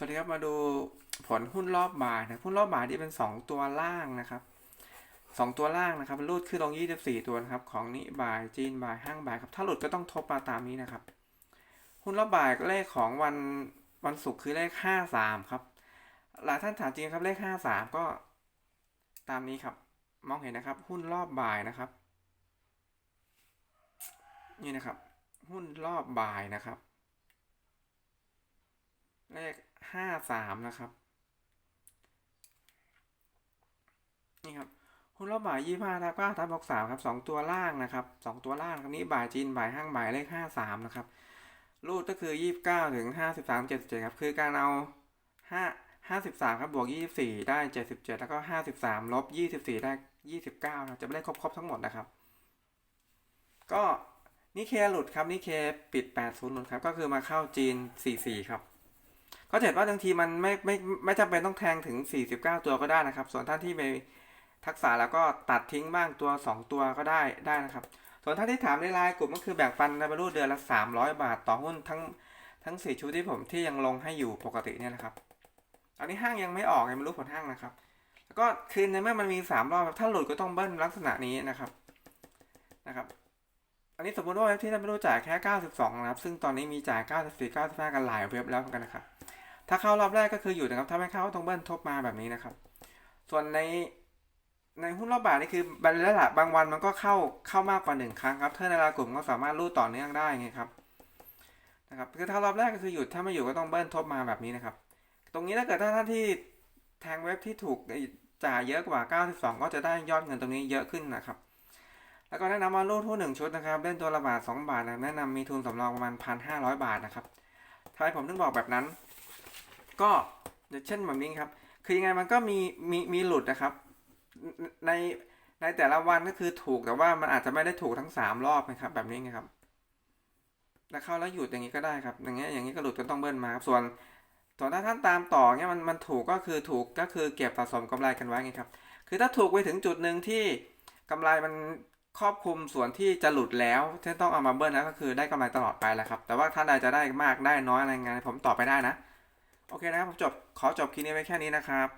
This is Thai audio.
สวัสดีครับมาดูผลหุ้นรอบบ่ายนะหุ้นรอบบ่ายที่เป็น 2 ตัวล่างนะครับ 2 ตัวล่างนะครับรูดขึ้นลง 24 ตัวนะครับ ของนิบ่ายจีนบ่ายห้างบ่ายครับถ้าหลุดก็ต้องทบมาตามนี้นะครับ หุ้นรอบบ่ายเลขของวันวันศุกร์คือเลข 53 ครับ หลายท่านถามจริงครับเลข 53 ก็ตามนี้ครับ มองเห็นนะครับ หุ้นรอบบ่ายนะครับ นี่นะครับ หุ้นรอบบ่ายนะครับ เลข ห้าสามนะครับนี่ครับหุ้นรอบบ่ายยี่ห้าทับเก้าทับหกสามครับสองตัวล่างนะครับสองตัวล่างครับนี้บ่ายจีนบ่ายห้างบ่ายเลขห้าสามนะครับรูดก็คือยี่สิบเก้าถึงห้าสิบสามเจ็ดสิบเจ็ดครับคือการเอาห้าห้าสิบสามครับบวกยี่สิบสี่ได้เจ็ดสิบเจ็ดแล้วก็ห้าสิบสามลบยี่สิบสี่ได้ยี่สิบเก้านะจะไม่ได้ครบครบทั้งหมดนะครับ ก็นี่เคหลุดครับนี่เคปิดแปดศูนย์หลุดครับก็คือมาเข้าจีนสี่สี่ครับ ก็เห็นว่าบางทีมันไม่ไม่ไม่จำเป็นต้องแทงถึง 49 ตัวก็ได้นะครับ ส่วนท่านที่มีทักษะแล้วก็ตัดทิ้งบ้างตัว 2 ตัวก็ได้ได้นะครับ ส่วนท่านที่ถามในไลน์กลุ่มก็คือแบ่งปันในบรรลุเดือนละ 300 บาทต่อหุ้นทั้งทั้ง4ชุดที่ผมที่ยังลงให้อยู่ปกติเนี่ยนะครับอันนี้ห้างยังไม่ออกยังไม่รู้ผลห้างนะครับ แล้วก็คืนในเมื่อมันมี 3 รอบครับถ้าหลุดก็ต้องเบิ้ลลักษณะนี้นะครับนะครับอันนี้สมมติว่าเว็บที่ท่านไม่รู้จ่ายแค่ 92 นะครับ ซึ่งตอนนี้มีจ่าย 94 95 กันหลายเว็บแล้วเหมือนกันนะครับ ถ้าเข้ารอบแรกก็คืออยู่นะครับ ถ้าไม่เข้าต้องเบิ้ลทบมาแบบนี้นะครับ ส่วนในในหุ้นรอบบ่ายนี่คือบันแล้วละบางวันมันก็เข้าเข้ามากกว่าหนึ่งครั้งครับเทอร์ในรากลุ่มก็สามารถรูดต่อเนื่องได้ไงครับนะครับคือถ้ารอบแรกก็คือหยุดถ้าไม่อยู่ก็ต้องเบิ้ลทบมาแบบนี้นะครับ ตรงนี้ถ้าเกิดถ้าท่านที่แทงเว็บที่ถูกจ่ายเยอะกว่า 92 ก็จะได้ยอดเงินตรงนี้เยอะขึ้นนะครับ แล้วก็แนะนำว่ารูดหุ้นหนึ่งชุดนะครับเล่นตัวละบาท2บาทนะแนะนำมีทุนสำรองประมาณ 1,500 บาทนะครับทำไมผมถึงบอกแบบนั้น ก็เช่นแบบนี้ครับ คือยังไงมันก็มีมีมีหลุดนะครับ ในในแต่ละวันก็คือถูกแต่ว่ามันอาจจะไม่ได้ถูกทั้งสามรอบนะครับ แบบนี้ไงครับ แล้วเข้าแล้วหยุดอย่างนี้ก็ได้ครับ อย่างเงี้ยอย่างนี้ก็หลุดก็ต้องเบิ้ลมาครับ ส่วนส่วนถ้าท่านตามต่อเงี้ยมันมันถูกก็คือถูกก็คือเก็บสะสมกำไรกันไว้ไงครับ คือถ้าถูกไปถึงจุดหนึ่งที่กำไรมันครอบคลุมส่วนที่จะหลุดแล้วที่ต้องเอามาเบิ้ลนะก็คือได้กำไรตลอดไปแหละครับ แต่ว่าท่านใดจะได้มากได้น้อยอะไรไงผมตอบไปได้นะ โอเคนะครับผมจบขอจบคลิปนี้ไว้แค่นี้นะครับ